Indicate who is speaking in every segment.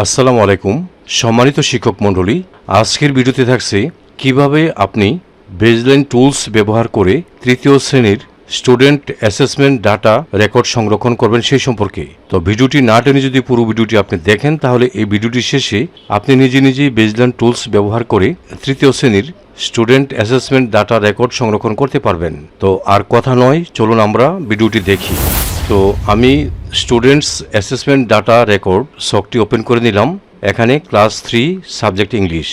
Speaker 1: আসসালামু আলাইকুম, সম্মানিত শিক্ষক মণ্ডলী, আজকের ভিডিওতে থাকছে কীভাবে আপনি বেজলাইন টুলস ব্যবহার করে তৃতীয় শ্রেণির স্টুডেন্ট অ্যাসেসমেন্ট ডাটা রেকর্ড সংরক্ষণ করবেন সেই সম্পর্কে। তো ভিডিওটি না টেনে যদি পুরো ভিডিওটি আপনি দেখেন, তাহলে এই ভিডিওটির শেষে আপনি নিজে নিজেই বেজলাইন টুলস ব্যবহার করে তৃতীয় শ্রেণির স্টুডেন্ট অ্যাসেসমেন্ট ডাটা রেকর্ড সংরক্ষণ করতে পারবেন। তো আর কথা নয়, চলুন আমরা ভিডিওটি দেখি। তো আমি স্টুডেন্টস অ্যাসেসমেন্ট ডাটা রেকর্ড শখটি ওপেন করে নিলাম। এখানে ক্লাস থ্রি সাবজেক্ট ইংলিশ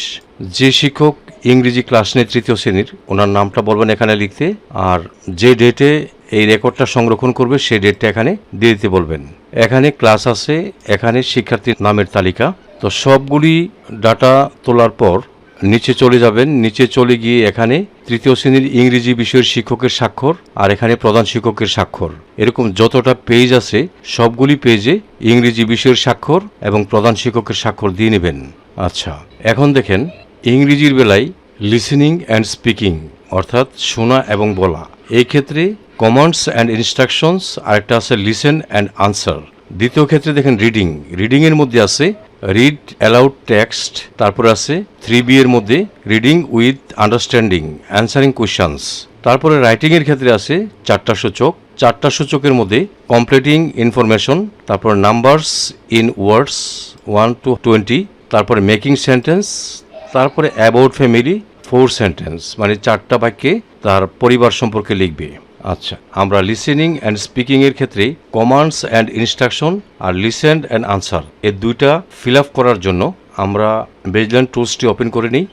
Speaker 1: যে শিক্ষক ইংরেজি ক্লাস নেই তৃতীয় শ্রেণির, ওনার নামটা বলবেন এখানে লিখতে। আর যে ডেটে এই রেকর্ডটা সংরক্ষণ করবে সেই ডেটটা এখানে দিয়ে দিতে বলবেন। এখানে ক্লাস আছে, এখানে শিক্ষার্থীর নামের তালিকা। তো সবগুলি ডাটা তোলার পর নিচে চলে যাবেন। নিচে চলে গিয়ে এখানে তৃতীয় শ্রেণির ইংরেজি বিষয়ের শিক্ষকের স্বাক্ষর আর এখানে প্রধান শিক্ষকের স্বাক্ষর। এরকম যতটা পেজ আছে, সবগুলি পেজে ইংরেজি বিষয়ের স্বাক্ষর এবং প্রধান শিক্ষকের স্বাক্ষর দিয়ে নেবেন। আচ্ছা এখন দেখেন, ইংরেজির বেলায় লিসেনিং অ্যান্ড স্পিকিং অর্থাৎ শোনা এবং বলা। এই ক্ষেত্রে কমান্ডস অ্যান্ড ইনস্ট্রাকশনস আরেকটা আছে লিসেন অ্যান্ড আনসার দ্বিতীয় ক্ষেত্রে দেখেন রিডিং রিডিং এর মধ্যে আছে রিড অ্যালাউড টেক্সট তারপরে আছে থ্রি বি এর মধ্যে reading with understanding answering questions তারপরে রাইটিং এর ক্ষেত্রে আছে চারটা সূচক, চারটা সূচকের মধ্যে কমপ্লিটিং ইনফরমেশন তারপর numbers in words one two twenty তারপরে মেকিং সেন্টেন্স তারপরে অ্যাবাউট ফ্যামিলি ফোর সেন্টেন্স মানে চারটা বাক্যে তার পরিবার সম্পর্কে লিখবে। আচ্ছা আমরা লিসেনিং অ্যান্ড স্পিকিং এর ক্ষেত্রে কমান্ডস অ্যান্ড ইনস্ট্রাকশন আর লিসেন অ্যান্ড আনসার এর দুইটা ফিল আপ করার জন্য আমরা বেজল্যান্ড টুলসটি ওপেন করে নিই।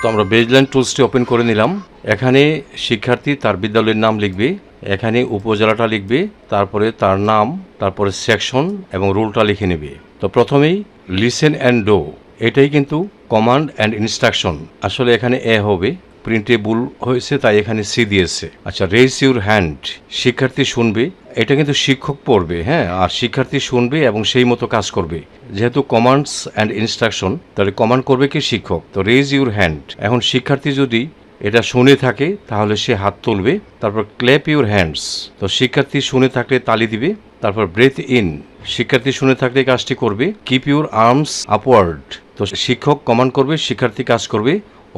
Speaker 1: তো আমরা বেজল্যান্ড টুলসটি ওপেন করে নিলাম। এখানে শিক্ষার্থী তার বিদ্যালয়ের নাম লিখবে, এখানে উপজেলাটা লিখবে, তারপরে তার নাম, তারপরে সেকশন এবং রুলটা লিখে নেবে। তো প্রথমেই লিসেন অ্যান্ড ডো এটাই কিন্তু কমান্ড অ্যান্ড ইনস্ট্রাকশন আসলে এখানে এ হবে প্রিন্টে ভুল হয়েছে, তাই এখানে সি দিয়েছে। আচ্ছা রেজ ইউর হ্যান্ড শিক্ষার্থী শুনবে, এটা কিন্তু শিক্ষক পড়বে হ্যাঁ? আর শিক্ষার্থী শুনবে এবং সেই মতো কাজ করবে। যেহেতু কমান্ডস অ্যান্ড ইনস্ট্রাকশন তাহলে কমান্ড করবে কি শিক্ষক? তো রেজ ইউর হ্যান্ড এখন শিক্ষার্থী যদি এটা শুনে থাকে, তাহলে সে হাত তুলবে, তারপর ক্ল্যাপ ইউর হ্যান্ডস তো শিক্ষার্থী শুনে থাকলে তালি দিবে, তারপর ব্রেথ ইন শিক্ষার্থী শুনে থাকলে কাজটি করবে কিপ ইউর আর্মস আপওয়ার্ড তো শিক্ষক কমান্ড করবে, শিক্ষার্থী কাজ করবে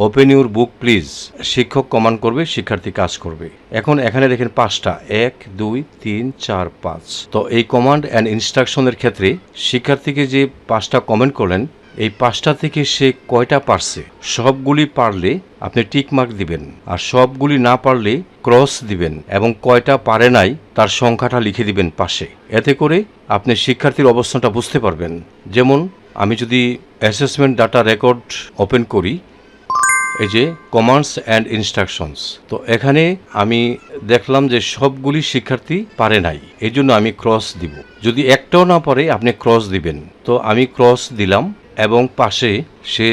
Speaker 1: ওপেন ইউর বুক প্লিজ শিক্ষক কমান্ড করবে, শিক্ষার্থী কাজ করবে। এখন এখানে দেখেন পাঁচটা। এক, দুই, তিন, চার, পাঁচ। তো এই কমান্ড অ্যান্ড ইনস্ট্রাকশনের ক্ষেত্রে শিক্ষার্থীকে যে পাঁচটা কমেন্ট করলেন, এই পাঁচটা থেকে সে কয়টা পারছে? সবগুলি পারলে আপনি টিক মার্ক দিবেন। আর সবগুলি না পারলে ক্রস দিবেন এবং কয়টা পারে নাই তার সংখ্যাটা লিখে দিবেন পাশে। এতে করে আপনি শিক্ষার্থীর অবস্থানটা বুঝতে পারবেন। যেমন, আমি যদি অ্যাসেসমেন্ট ডাটা রেকর্ড ওপেন করি এই যে কমান্ডস অ্যান্ড ইনস্ট্রাকশনস তো এখানে আমি দেখলাম যে সবগুলি শিক্ষার্থী পারে নাই, এই জন্য আমি ক্রস দিব। যদি একটাও না পারে, আপনি ক্রস দিবেন। তো আমি ক্রস দিলাম এবং পাশে সে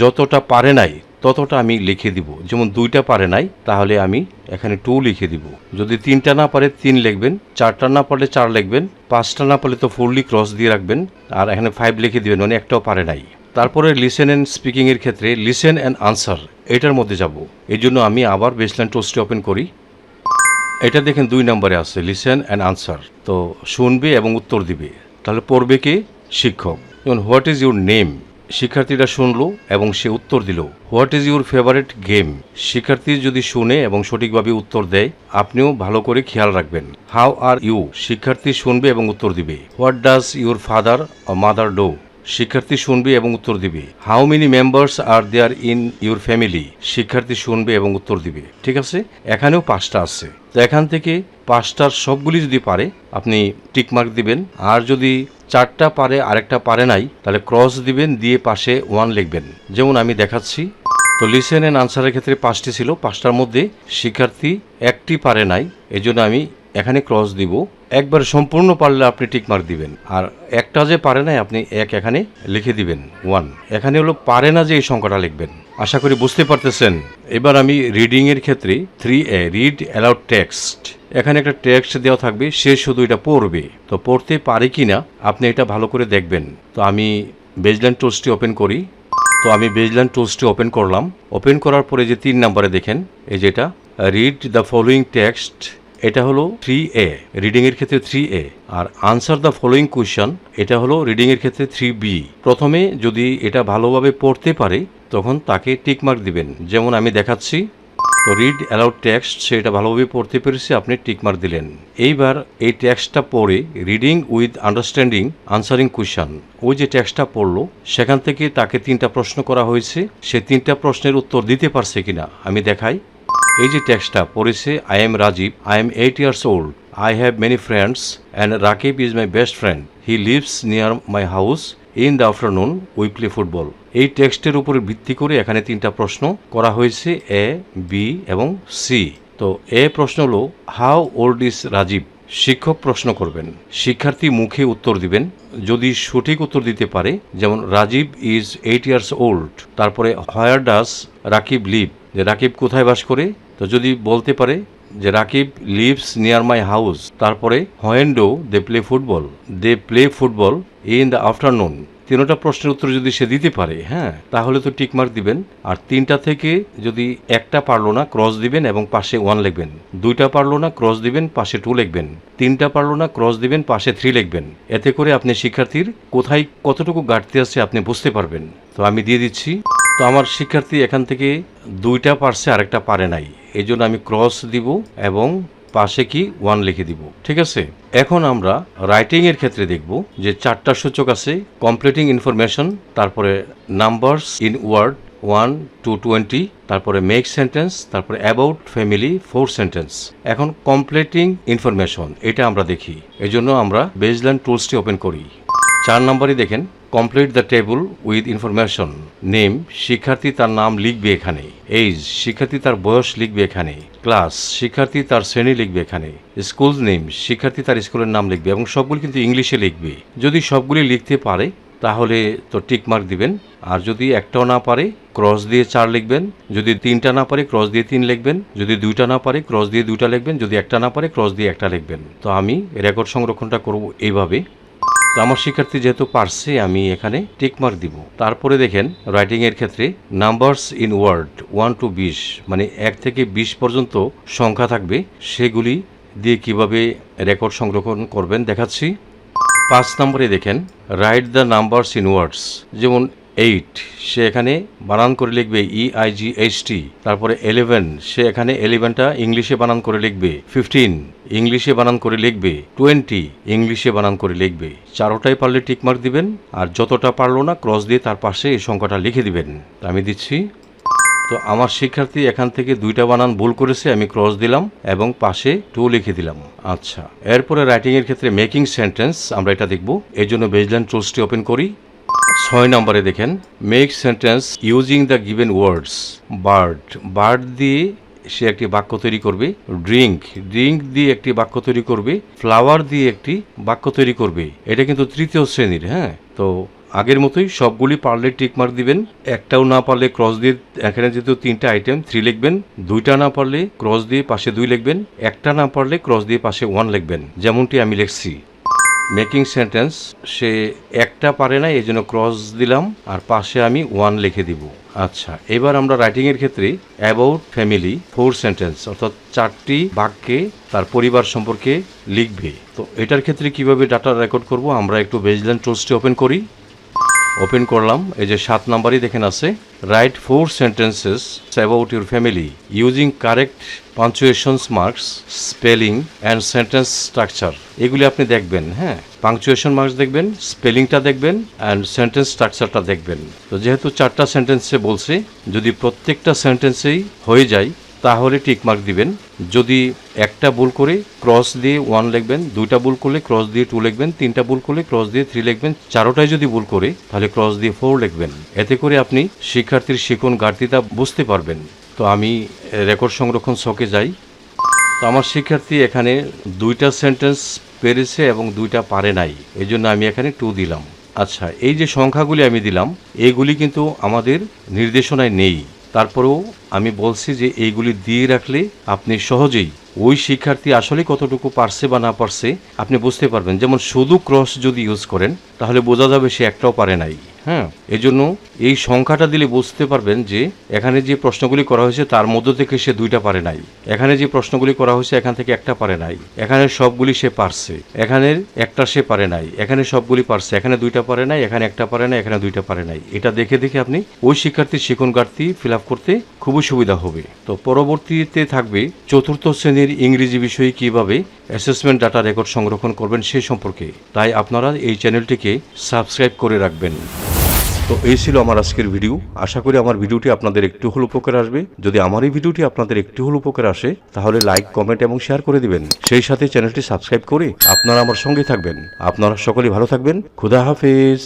Speaker 1: যতটা পারে নাই, ততটা আমি লিখে দিব। যেমন দুইটা পারে নাই, তাহলে আমি এখানে টু লিখে দিব। যদি তিনটা না পারে, তিন লিখবেন। চারটা না পারলে চার লিখবেন। পাঁচটা না পারলে তো ফুললি ক্রস দিয়ে রাখবেন। আর এখানে ফাইভ লিখে দিবেন মানে একটাও পারে নাই। তারপরে লিসেন অ্যান্ড স্পিকিংয়ের ক্ষেত্রে লিসেন অ্যান্ড আনসার এটার মধ্যে যাব। এই জন্য আমি আবার বেসল্যান্ড টোস্টটি ওপেন করি। এটা দেখেন দুই নম্বরে আছে লিসেন অ্যান্ড আনসার তো শুনবে এবং উত্তর দিবে। তাহলে পড়বে কে? শিক্ষক। যেমন হোয়াট ইজ ইউর নেম শিক্ষার্থীরা শুনলো এবং সে উত্তর দিল। What is your favourite game শিক্ষার্থী যদি শুনে এবং সঠিকভাবে উত্তর দেয়, আপনিও ভালো করে খেয়াল রাখবেন। হাউ আর ইউ শিক্ষার্থী শুনবে এবং উত্তর দিবে। What does your father mother do শিক্ষার্থী শুনবে এবং উত্তর দিবে। How many members are there in your family শিক্ষার্থী শুনবে এবং উত্তর দিবে। ঠিক আছে? এখানেও পাঁচটা আছে। তো এখান থেকে পাঁচটার সবগুলি যদি পারে, আপনি টিকমার্ক দিবেন। আর যদি চারটা পারে, আরেকটা পারে নাই, তাহলে ক্রস দিবেন, দিয়ে পাশে ওয়ান লিখবেন। যেমন আমি দেখাচ্ছি। তো লিসেন অ্যান্ড আনসারের ক্ষেত্রে পাঁচটি ছিল। পাঁচটার মধ্যে শিক্ষার্থী একটি পারে নাই, এজন্য আমি এখানে ক্রস দিব। একবার সম্পূর্ণ পারলে আপনি টিক মার্ক দিবেন। আর একটা যে পারে না আপনি এক এখানে লিখে দিবেন ওয়ান এখানে হলো পারে না যে এই সংখ্যাটা লিখবেন। আশা করি বুঝতে পারতেছেন। এবার আমি রিডিং এর ক্ষেত্রে three A read aloud text এখানে একটা টেক্সট দেওয়া থাকবে, সে শুধু এটা পড়বে। তো পড়তে পারে কি না আপনি এটা ভালো করে দেখবেন। তো আমি বেজল্যান্ড টোস্টটি ওপেন করি। তো আমি বেজল্যান্ড টুলসটি ওপেন করলাম। ওপেন করার পরে যে তিন নাম্বারে দেখেন, এই যেটা রিড দ্য ফলোয়িং টেক্সট এটা হলো থ্রি এ রিডিং এর ক্ষেত্রে থ্রি এ আর আনসার দ্য ফলোয়িং কোয়েশ্চন এটা হলো রিডিং এর ক্ষেত্রে থ্রি বি প্রথমে যদি এটা ভালোভাবে পড়তে পারে, তখন তাকে টিক মার্ক দিবেন। যেমন আমি দেখাচ্ছি, তো রিড অ্যালাউড টেক্সট সেটা ভালোভাবে পড়তে পেরেছে, আপনি টিকমার দিলেন। এইবার এই টেক্সটটা পড়ে reading with understanding answering question ওই যে টেক্সটটা পড়ল, সেখান থেকে তাকে তিনটা প্রশ্ন করা হয়েছে। সে তিনটা প্রশ্নের উত্তর দিতে পারছে কিনা, আমি দেখাই। এই যে টেক্সটটা পড়েছে I am Rajib I am eight years old I have many friends and Rakib is my best friend he lives near my house in the afternoon we play football এই টেক্সটের উপরে ভিত্তি করে এখানে তিনটা প্রশ্ন করা হয়েছে এ বি এবং সি তো এ প্রশ্ন হলো হাউ ওল্ড ইজ রাজীব শিক্ষক প্রশ্ন করবেন। শিক্ষার্থী মুখে উত্তর দিবেন। যদি সঠিক উত্তর দিতে পারে, যেমন Rajib is eight years old তারপরে হোয়ার ডাস রাকিব লিভ যে রাকিব কোথায় বাস করে? তো যদি বলতে পারে যে Rakib lives near my house, তারপরে when do they play football, they play football in the afternoon. তিনটা প্রশ্নের উত্তর যদি সে দিতে পারে হ্যাঁ তাহলে তো টিকমার্ক দিবেন। আর তিনটা থেকে যদি একটা পারল না, ক্রস দিবেন এবং পাশে ওয়ান লিখবেন। দুইটা পারল না, ক্রস দিবেন, পাশে টু লিখবেন। তিনটা পারল না, ক্রস দিবেন, পাশে থ্রি লিখবেন। এতে করে আপনি শিক্ষার্থীর কোথায় কতটুকু ঘাটতি আছে আপনি বুঝতে পারবেন। তো আমি দিয়ে দিচ্ছি। তো আমার শিক্ষার্থী এখান থেকে দুইটা পারছে, আরেকটা পারে নাই। এই জন্য আমি ক্রস দিব এবং পাশে কি ওয়ান লিখে দিব। ঠিক আছে? এখন আমরা রাইটিং এর ক্ষেত্রে দেখব যে চারটা সূচক আছে কমপ্লিটিং ইনফরমেশন তারপরে numbers in word one two twenty তারপরে মেক সেন্টেন্স তারপরে অ্যাবাউট ফ্যামিলি ফোর সেন্টেন্স এখন কমপ্লিটিং ইনফরমেশন এটা আমরা দেখি। এই জন্য আমরা বেজল্যান্ড টুলসটি ওপেন করি। চার নম্বরই দেখেন complete the table with information name শিক্ষার্থী তার নাম লিখবে এখানে। এইজ শিক্ষার্থী তার বয়স লিখবে এখানে। ক্লাস শিক্ষার্থী তার শ্রেণি লিখবে এখানে। স্কুল নেম শিক্ষার্থী তার স্কুলের নাম লিখবে এবং সবগুলি কিন্তু ইংলিশে লিখবে। যদি সবগুলি লিখতে পারে, তাহলে তো টিক মার্ক দিবেন। আর যদি একটাও না পারে ক্রস দিয়ে চার লিখবেন। যদি তিনটা না পারে ক্রস দিয়ে তিন লিখবেন। যদি দুইটা না পারে ক্রস দিয়ে দুইটা লিখবেন। যদি একটা না পারে ক্রস দিয়ে একটা লিখবেন। তো আমি রেকর্ড সংরক্ষণটা করব এইভাবে। তো আমার শিক্ষার্থী যেহেতু পারছে, আমি এখানে টিকমার্ক দিব। তারপরে দেখেন রাইটিং এর ক্ষেত্রে numbers in word one two বিশ মানে এক থেকে বিশ পর্যন্ত সংখ্যা থাকবে। সেগুলি দিয়ে কীভাবে রেকর্ড সংরক্ষণ করবেন দেখাচ্ছি। পাঁচ নম্বরে দেখেন write the numbers in words যেমন এইট সে এখানে বানান করে লিখবে E I G H T তারপরে এলেভেন সে এখানে এলেভেনটা ইংলিশে বানান করে লিখবে ফিফটিন ইংলিশে বানান করে লিখবে টোয়েন্টি ইংলিশে বানান করে লিখবে। চারোটাই পারলে টিকমার্ক দিবেন, আর যতটা পারল না ক্রস দিয়ে তার পাশে এই সংখ্যাটা লিখে দিবেন। আমি দিচ্ছি। তো আমার শিক্ষার্থী এখান থেকে দুইটা বানান ভুল করেছে, আমি ক্রস দিলাম এবং পাশে টু লিখে দিলাম। আচ্ছা এরপরে রাইটিংয়ের ক্ষেত্রে মেকিং সেন্টেন্স আমরা এটা দেখব। এই জন্য বেজল্যান্ড টুলসটি ওপেন করি। ছয় নম্বরে দেখেন make sentence using the given words bird bird দিয়ে সে একটি বাক্য তৈরি করবে ড্রিঙ্ক ড্রিঙ্ক দিয়ে একটি বাক্য তৈরি করবে ফ্লাওয়ার দিয়ে একটি বাক্য তৈরি করবে। এটা কিন্তু তৃতীয় শ্রেণির হ্যাঁ? তো আগের মতোই সবগুলি পারলে টিকমার্ক দিবেন, একটাও না পারলে ক্রস দিয়ে এখানে যেহেতু তিনটা আইটেম থ্রি লিখবেন, দুইটা না পারলে ক্রস দিয়ে পাশে দুই লিখবেন, একটা না পারলে ক্রস দিয়ে পাশে ওয়ান লিখবেন। যেমনটি আমি লিখছি। মেকিং সেন্টেন্স সে একটা পারে না এই জন্য ক্রস দিলাম, আর পাশে আমি ওয়ান লিখে দিব। আচ্ছা এবার আমরা রাইটিং এর ক্ষেত্রে অ্যাবাউট ফ্যামিলি ফোর সেন্টেন্স অর্থাৎ চারটি বাক্যে তার পরিবার সম্পর্কে লিখবে। তো এটার ক্ষেত্রে কীভাবে ডাটা রেকর্ড করব, আমরা একটু বেজল্যান্ড টুলসটি ওপেন করি। ওপেন করলাম, এই যে সাত নাম্বারই দেখেন আছে write four sentences about your family using correct punctuations marks spelling and sentence structure এগুলি আপনি দেখবেন হ্যাঁ? পাংচুয়েশন মার্কস দেখবেন স্পেলিংটা দেখবেন অ্যান্ড সেন্টেন্স স্ট্রাকচারটা দেখবেন। তো যেহেতু চারটা সেন্টেন্সে বলছে, যদি প্রত্যেকটা সেন্টেন্সেই হয়ে যায়, তাহলে টিক মার্ক দিবেন। যদি একটা ভুল করে ক্রস দিয়ে ওয়ান লিখবেন, দুইটা ভুল করলে ক্রস দিয়ে টু লিখবেন, তিনটা ভুল করলে ক্রস দিয়ে থ্রি লিখবেন চারোটায় যদি ভুল করে, তাহলে ক্রস দিয়ে ফোর লিখবেন। এতে করে আপনি শিক্ষার্থীর শিখন ঘাটতিটা বুঝতে পারবেন। তো আমি রেকর্ড সংরক্ষণ ছকে যাই। তো আমার শিক্ষার্থী এখানে দুইটা সেন্টেন্স পেরেছে এবং দুইটা পারে নাই। এই জন্য আমি এখানে টু দিলাম। আচ্ছা এই যে সংখ্যাগুলি আমি দিলাম এইগুলি কিন্তু আমাদের নির্দেশনায় নেই। তারপরেও আমি বলছি যে এইগুলি দিয়ে রাখলে আপনি সহজেই ওই শিক্ষার্থী আসলে কতটুকু পারছে বা না পারছে, আপনি বুঝতে পারবেন। যেমন শুধু ক্রস যদি ইউজ করেন, তাহলে বোঝা যাবে সে একটাও পারে নাই। হ্যাঁ। এজন্য এই সংখ্যাটা দিলে বুঝতে পারবেন যে এখানে যে প্রশ্নগুলি করা হয়েছে তার মধ্য থেকে সে দুইটা পারে নাই। এখানে যে প্রশ্নগুলি করা হয়েছে এখান থেকে একটা পারে নাই। এখানে সবগুলি সে পারছে। এখানের একটা সে পারে নাই। এখানে সবগুলি পারছে। এখানে দুইটা পারে নাই। এখানে একটা পারে নাই। এখানে দুইটা পারে নাই। এটা দেখে দেখে আপনি ওই শিক্ষার্থীর শিখন ঘাটতি ফিল আপ করতে খুবই সুবিধা হবে। তো পরবর্তীতে থাকবে চতুর্থ শ্রেণির ইংরেজি বিষয়ে কীভাবে অ্যাসেসমেন্ট ডাটা রেকর্ড সংরক্ষণ করবেন সে সম্পর্কে। তাই আপনারা এই চ্যানেলটিকে সাবস্ক্রাইব করে রাখবেন। তো এই ছিল আমার আজকের ভিডিও আশা করি আমার ভিডিওটি আপনাদের একটু হল উপকার আসবে। যদি আমার এই ভিডিওটি আপনাদের একটু হল উপকার আসে, তাহলে লাইক কমেন্ট এবং শেয়ার করে দিবেন। সেই সাথে চ্যানেলটি সাবস্ক্রাইব করে আপনারা আমার সঙ্গে থাকবেন। আপনারা সকলে ভালো থাকবেন। খুদা হাফেজ।